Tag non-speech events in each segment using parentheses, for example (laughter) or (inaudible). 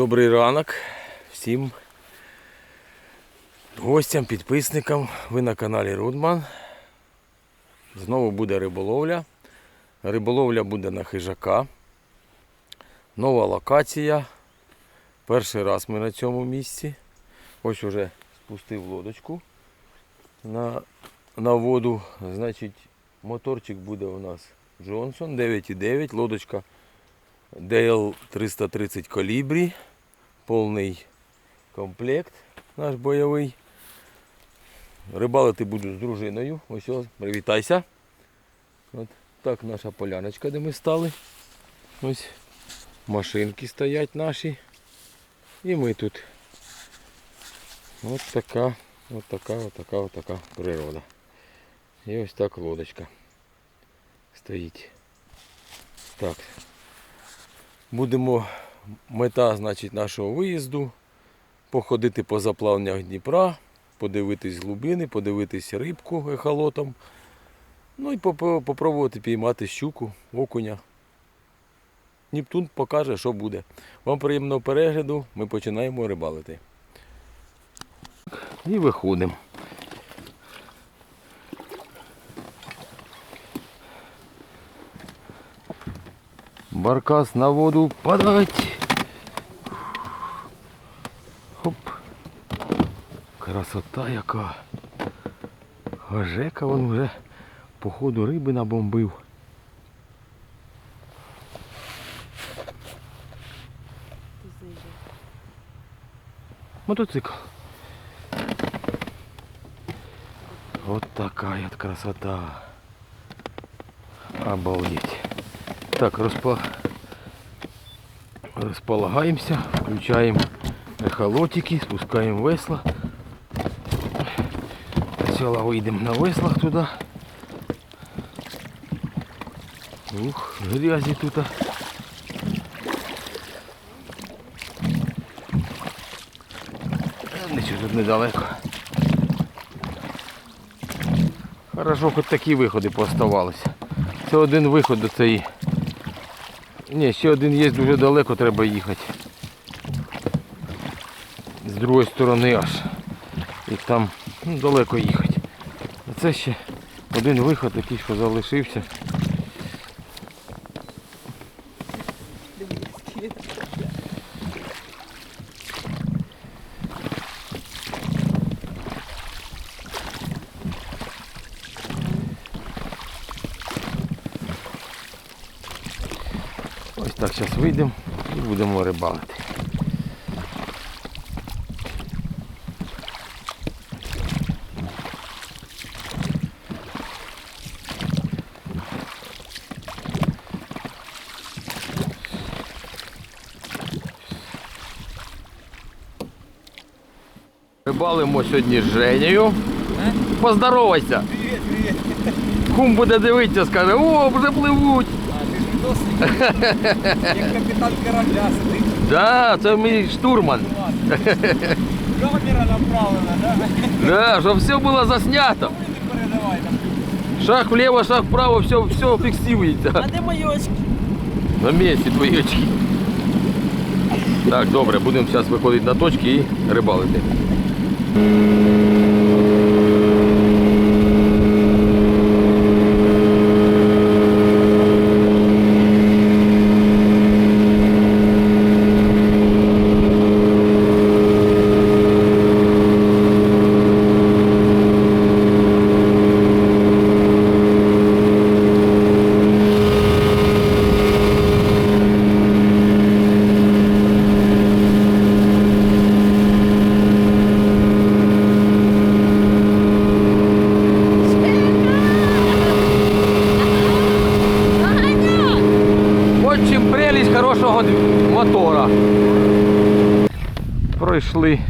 Добрий ранок всім гостям, підписникам. Ви на каналі Рудман. Знову буде риболовля. Риболовля буде на хижака. Нова локація. Перший раз ми на цьому місці. Ось уже спустив лодочку на, на воду. Значить, моторчик буде у нас Джонсон 9,9. Лодочка DL 330 калібрі. Повний комплект наш бойовий. Рибалити буду з дружиною. Ось, ось привітайся. От так наша поляночка, де ми стали. Ось машинки стоять наші. І ми тут. От така, от така, от така, от така природа. І ось так лодочка стоїть. Так. Будемо мета значить, нашого виїзду. Походити по заплавнях Дніпра, подивитись глибини, подивитись рибку ехолотом. Ну і попро- попробувати піймати щуку, окуня. Нептун покаже, що буде. Вам приємного перегляду, ми починаємо рибалити. І виходимо. Баркас на воду подать. Хоп. Красота яка. А Жека вон вже по ходу риби набомбив. Мотоцикл. Вот такая вот красота. Обалдеть. Так, розпа... розполагаємося, включаємо ехолотики, спускаємо весла. Сначала вийдемо на веслах туди. Ух, грязі тут. Нічого тут недалеко. Хорошо, хоч такі виходи поставалися. Це один виход до цієї. Ні, ще один є дуже далеко, треба їхати. З другої сторони аж. І там ну, далеко їхати. А це ще один виход, який що залишився. Ось так зараз вийдемо і будемо рибалити. Рибалимо сьогодні з Женєю. Поздоровайся. Привет, привет. Кум буде дивитися, скаже, о, вже пливуть. Як капітан корабля сидить. Да, це мій штурман. Камера направлена, да? Да, щоб все було заснято. Шаг влево, шаг вправо, все, все фіксується. А де мої очки? На місці твої очки. Так, добре, будемо зараз виходити на точки і рибалити. Пройшли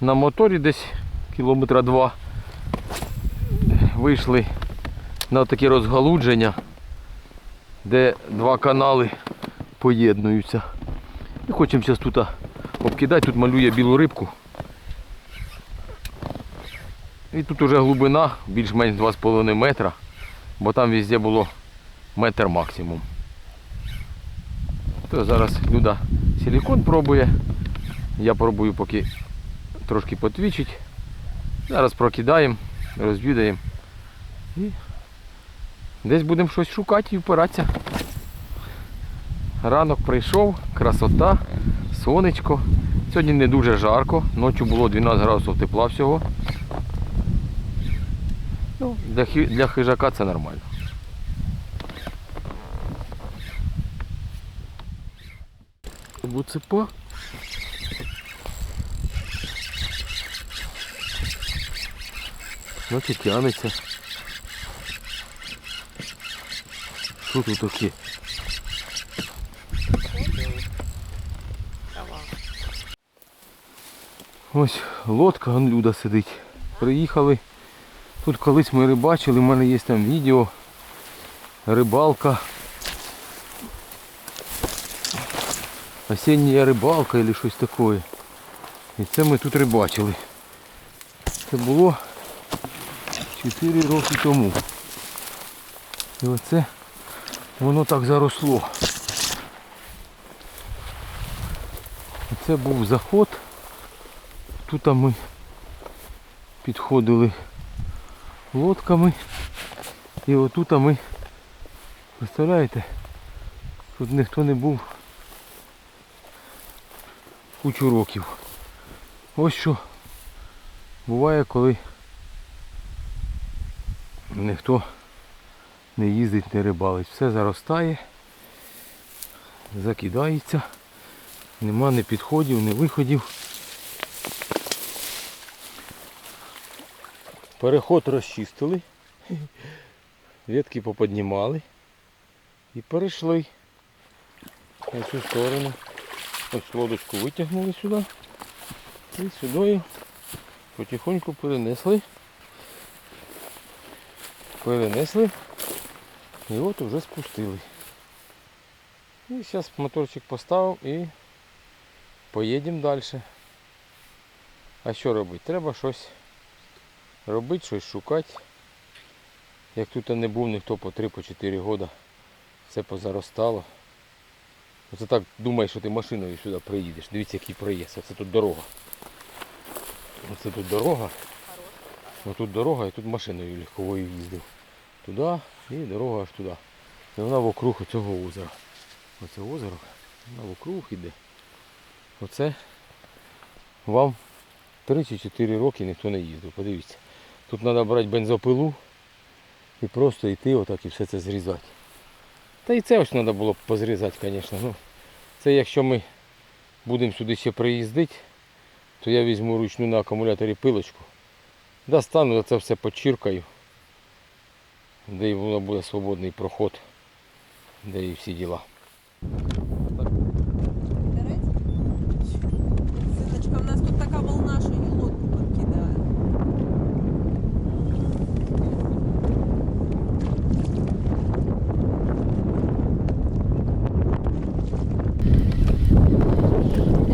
на моторі десь кілометра два. Вийшли на такі розгалудження, де два канали поєднуються. І хочемо зараз тут обкидати, тут малює білу рибку. І тут уже глибина більш-менш 2,5 метра, бо там везде було метр максимум. То зараз Люда силікон пробує. Я пробую поки трошки потвічить. Зараз прокидаємо, розвідаємо. І десь будемо щось шукати і впиратися. Ранок прийшов, красота, сонечко. Сьогодні не дуже жарко, ночі було 12 градусів тепла всього. Ну, для, для хижака це нормально. Буцепа. Значить тянеться. Що тут таке? Ось лодка, он Люда сидить. Приїхали. Тут колись ми рибачили, в мене є там відео. Рибалка. Осіння рибалка або щось таке. І це ми тут рибачили. Це було 4 роки тому. І оце воно так заросло. Це був заход. Тут ми підходили лодками. І отут ми, представляєте, тут ніхто не був кучу років. Ось що буває, коли ніхто не їздить, не рибалить. Все заростає, закидається, нема ні підходів, ні виходів. Переход розчистили, ветки поподнімали і перейшли на цю сторону. Ось лодочку витягнули сюди і сюди потихоньку перенесли. Перенесли і от вже спустили. І зараз моторчик поставив і поїдемо далі. А що робити? Треба щось робити, щось шукати. Як тут не був ніхто по 3-4 роки, все позаростало. Оце так думаєш, що ти машиною сюди приїдеш. Дивіться, який проїзд. Оце тут дорога. Оце тут дорога. Ну тут дорога і тут машиною легковою їздив. Туди і дорога аж туди. І вона вокруг цього озера. Оце озеро, вона вокруг іде. Оце вам 3 чи 4 роки ніхто не їздив. Подивіться. Тут треба брати бензопилу і просто йти отак і все це зрізати. Та і це ось треба було б позрізати, звісно. Ну, це якщо ми будемо сюди ще приїздити, то я візьму ручну на акумуляторі пилочку. Достану це все почіркаю, де і воно буде свободний проход, де і всі діла. Синочка, в нас тут така волна, що і лодку подкидає.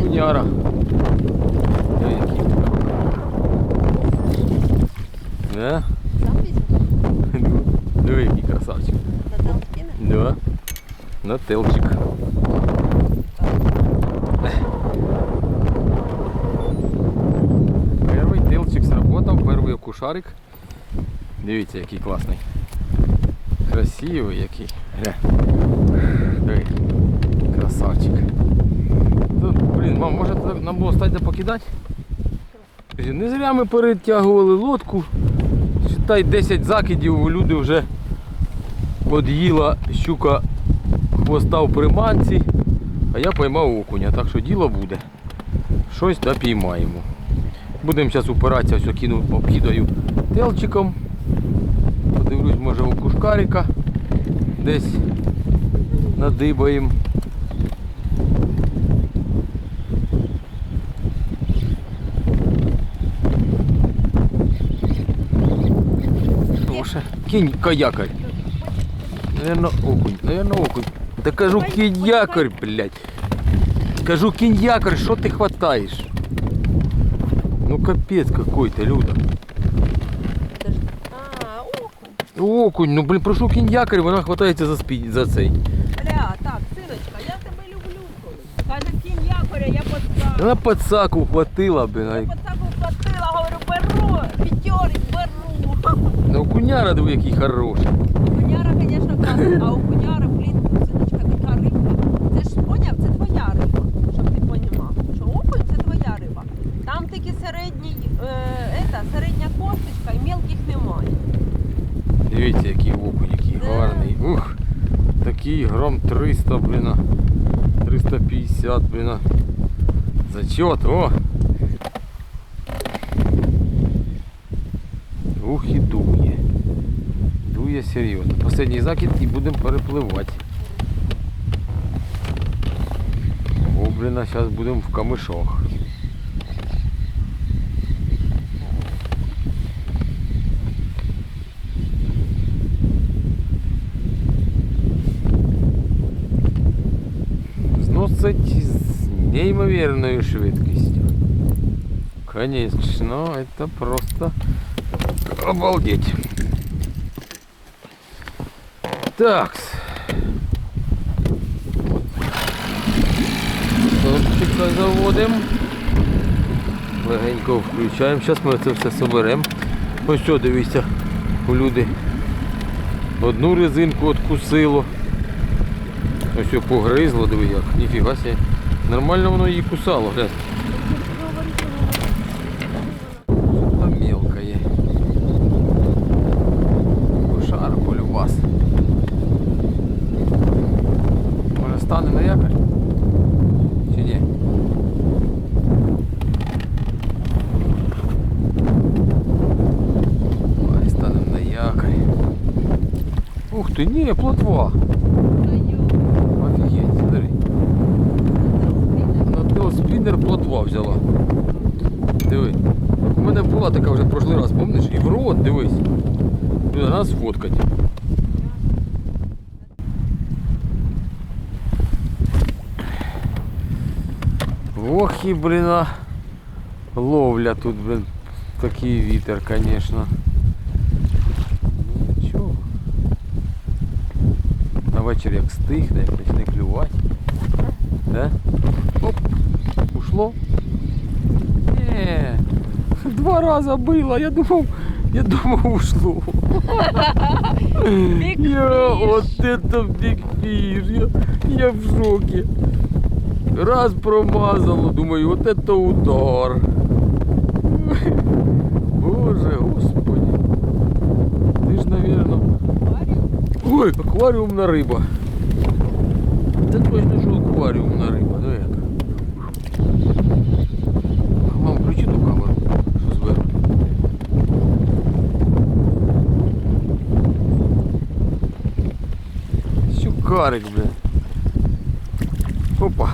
Куняра. Диви, який. Да? Сам візьмеш? Диви, який красавчик. На Талкіна? Да. На телчик. Перший телчик сработав, перший окушарик. Дивіться, який класний. Красивий який. Гля. Диви. Красавчик. Тут, блін, мам, може нам було стати покидати? Не зря ми перетягували лодку. Считай 10 закидів, люди вже под'їла щука хвоста в приманці, а я поймав окуня, так що діло буде. Щось допіймаємо. Будемо зараз упиратися, ось кину, обкидаю телчиком. Подивлюсь, може у кушкарика десь надибаємо. Кинь каякарь. Наверно, окунь. Наверно, окунь. Да кажу, кинь якорь, блядь. Кажу, кинь якорь, что ты хватаешь? Ну капец какой-то, Люда. А, окунь. Окунь, ну блин, прошу кинь якорь, вона хватається за спід, за цей. Бля, так, синочка, я тебе люблю. Подсаку хватила би. Я ай. пацаку хватила, говорю, беру, п'ятьорик Ну окуняра диви, який хороший. Окуняра, звісно, класна, а окуняра, блін, синочка, така рибка. Це ж поняв, це твоя риба, щоб ти понімав. Що окунь це твоя риба. Там такі середній, е, ета, середня косточка і мелких немає. Дивіться, який окунь, який Да. гарний. Ух, такий гром 300, блін. 350, блін. Зачет, о! серйозно. Последній закид і будемо перепливати. О, блін, а зараз будемо в камишах. Зносить з неймовірною швидкістю. Конечно, это просто обалдеть. Так. Топчика заводимо. Легенько включаємо. Зараз ми це все соберемо. Ось що, дивіться, у люди одну резинку откусило. Ось що погризло, диви як. Ніфіга себе. Нормально воно її кусало, глянь. Что-то мелкое. Кошара полюбас. Може стане на якорь? Чи ні? Давай станемо на якорь. Ух ти, ні, плотва. Офігеть, смотри. На того спіннер плотва взяла. Диви. У мене була така вже в прошлий раз, пам'ятаєш? І в рот, дивись. Треба нас фоткати. Ох і, блін, ловля тут, блін. Такий вітер, звісно. Ну нічого На вечір як стихне, як почне клювати. Да? Оп, ушло. Не, два раза было, я думал, я думал ушло. Я, вот это бигфиш, я, я в шоке. Раз промазало, думаю, вот это удар. Боже, господи. Ой, акваріумна риба. Це точно, що акваріумна риба, ну як? Мам, включи ту камеру, що зверху. Щукарик, блин. Опа,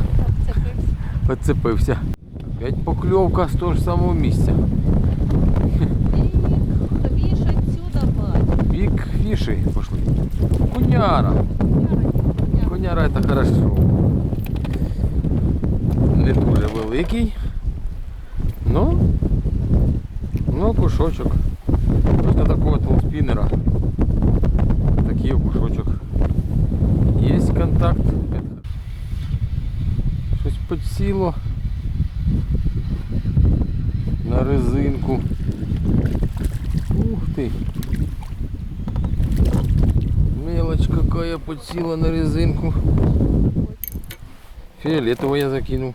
підцепився. Опять покльовка з того ж самого місця. Бік пошли. Куняра. Коняра это хорошо. Не дуже великий. Ну, ну кушочок. На такого толспінера. Такий кушочок. Є контакт. Щось підсіло. На резинку. Ух ти. Какая подсела на резинку. Фиолетового я закинул.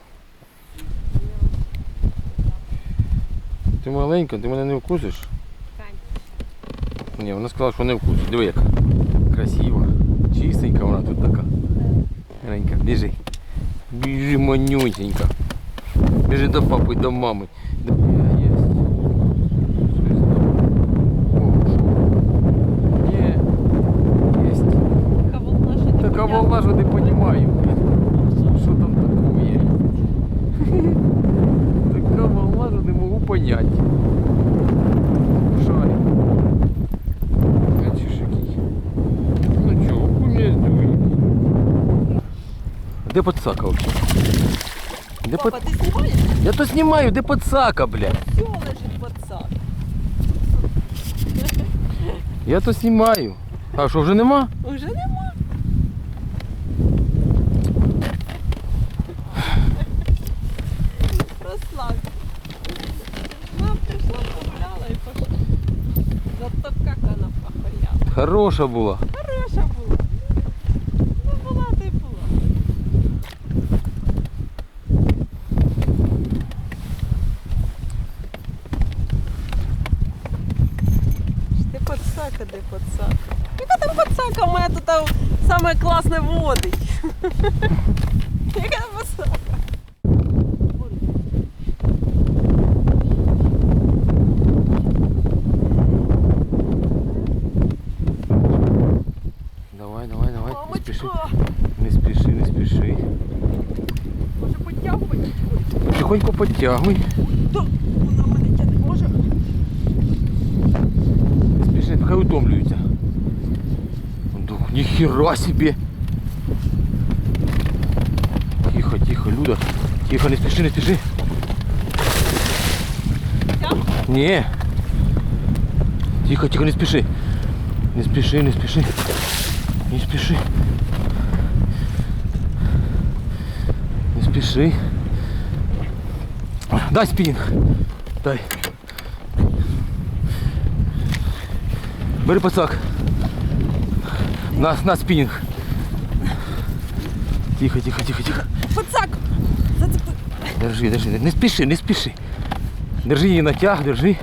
Ти маленька, ти мене не вкусиш? Ні, вона сказала, що не вкусить. Диви як. Красива. Чистенька вона тут така. Маленька, біжи. Біжи манюсенька. Біжи до папи, до мами. подсака вообще? Где под... Ты снимаешь? Я то снимаю, да подсака, бля. Все лежит подсак. Я то снимаю. А что вже нема? Уже нема. Руслан. Мам прийшла погуляла і. Зато як вона погуляла. Хороша була. саме класне водить. (laughs) Яка там подсака? Давай, давай, давай. Не спіши. Мамочка, Не спіши, не спіши. може потягувати? Тихонько підтягуй. Да, вона мене тягне. Може, Не спіши, хай утомлюються. Дух, ніхіра собі. Тихо, тихо, Люда. Тихо, не спіши, не спіши. тяг? Ні. Тихо, тихо, не спіши. Не спіши, не спіши. Не спіши. Не спіши. Дай спінінг. Дай. Бери пацак. На, на спінінг. Тихо, тихо, тихо, тихо. Подсак! Держи, держи, не спіши, не спіши. Держи її натяг, держи.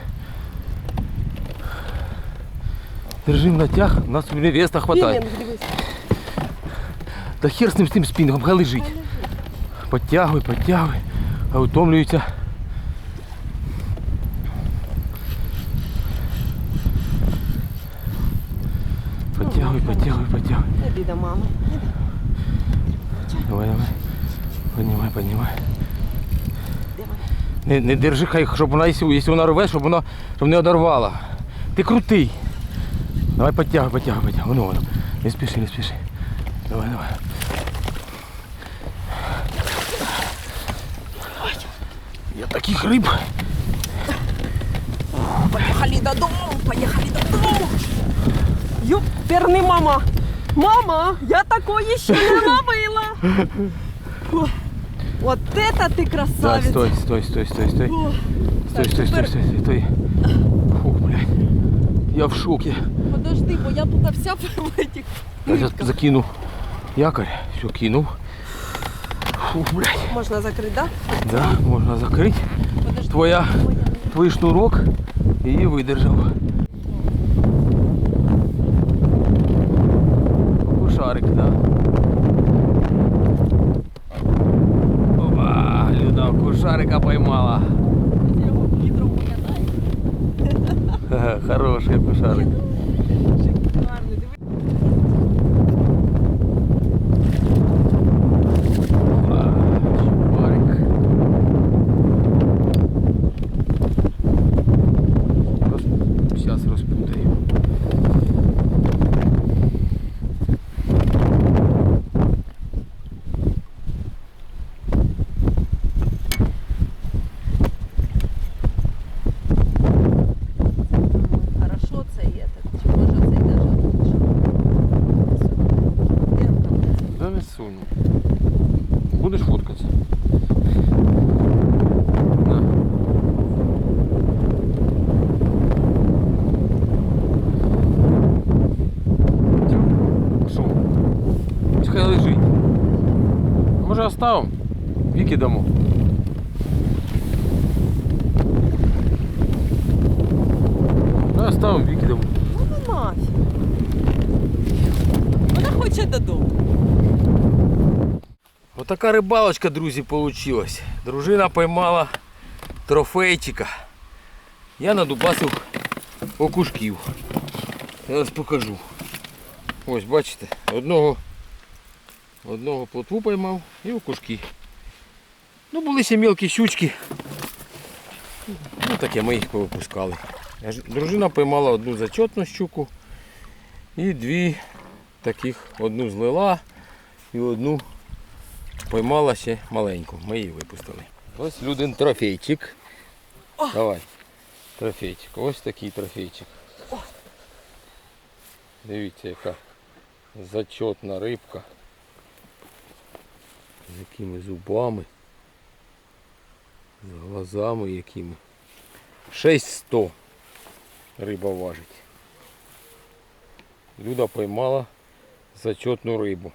Держи в натяг, у нас невеста хватає. Та хер з ним з тим спінгом, хай лежить. Подтягуй, подтягуй, а утомлюється. Подтягуй, подтягуй, подтягуй. Іди до мами. Давай, давай. Поднимай, поднимай. Не, не держи, хай, щоб вона, якщо, вона рве, щоб вона щоб не одорвала. Ти крутий. Давай підтягуй, підтягуй, підтягуй. Воно, воно. Не спіши, не спіши. Давай, давай. Я таких риб. Поїхали додому, поїхали додому. Юперни, мама. Мама, я такої ще не (laughs) ловила. О, Вот это ты Так, красавица. стой, стой, стой, стой, стой. О, Стой, так, стой, стой, тепер стой, стой, стой. Фу, блядь. Я в шоке. Подожди, бо я тут вся в (laughs) этих Я зараз нитках. закину якорь. Все, кинув. Фу, блядь. Можна закрити, да? Да, можна закрити. Подожди. Твоя, твій шнурок її видержав. Кушарик, да. Кушарика поймала. (laughs) Хороший кушарик. Шикарний, диви. Опа, Чубарик. Роз... Сейчас розпутаю. Хорошо це є. так, Чи може це даже лучше? Де там? Да не суну. Будеш фоткатися? На. Тю. Що? Хай лежить. А Може оставимо? Віки дамо. Да, оставимо, віки дамо. Ну ну нафіг. Вона хоче додому. Отака рибалочка, друзі, получилась. Дружина поймала трофейчика. Я надубасив окушків. Зараз покажу. Ось, бачите, одного, одного плотву поймав і окушки. Ну, були ще мілкі щучки. Ну таке ми їх повипускали. Дружина поймала одну зачетну щуку і дві таких, одну злила і одну Поймала ще маленьку, ми її випустили. Ось людин трофейчик. Давай. Трофейчик. Ось такий трофейчик. Дивіться, яка зачетна рибка. З якими зубами. З глазами якими. 6100 риба важить. Люда поймала зачетну рибу.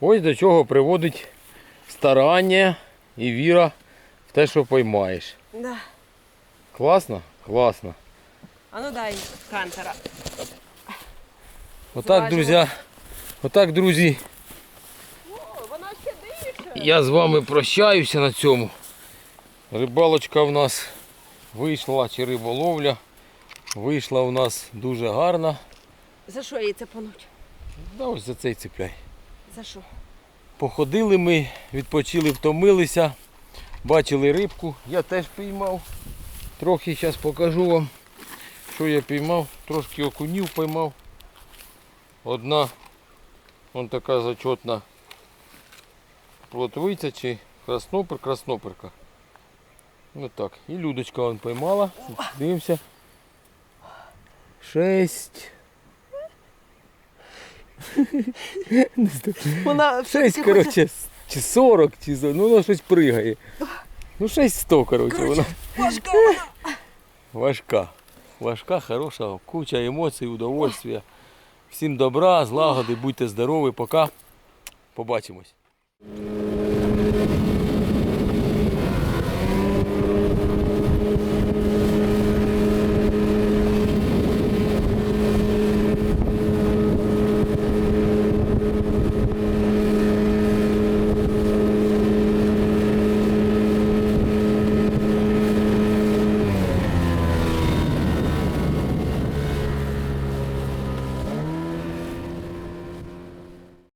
Ось до чого приводить старання і віра в те, що поймаєш. Да. Класно? Класно. А ну дай кантера. Отак, друзі. Отак, друзі. Дише. Я з вами прощаюся на цьому. Рибалочка в нас вийшла, чи риболовля. Вийшла у нас дуже гарна. За що їй це понуть? Да ось за цей цепляй. За що? Походили ми, відпочили, втомилися, бачили рибку. Я теж піймав. Трохи зараз покажу вам, що я піймав. Трошки окунів поймав. Одна вон така зачетна плотвиця чи краснопер, красноперка. Ось так. І Людочка вон поймала. Дивимося. Шесть. Вона Шесть, коротше, чи 40, чи за- ну воно щось пригає. Ну 600, коротше, вона Важка важка. Важка, хороша, куча емоцій, удовольствия. Всім добра, злагоди, будьте здорові, пока. Побачимось.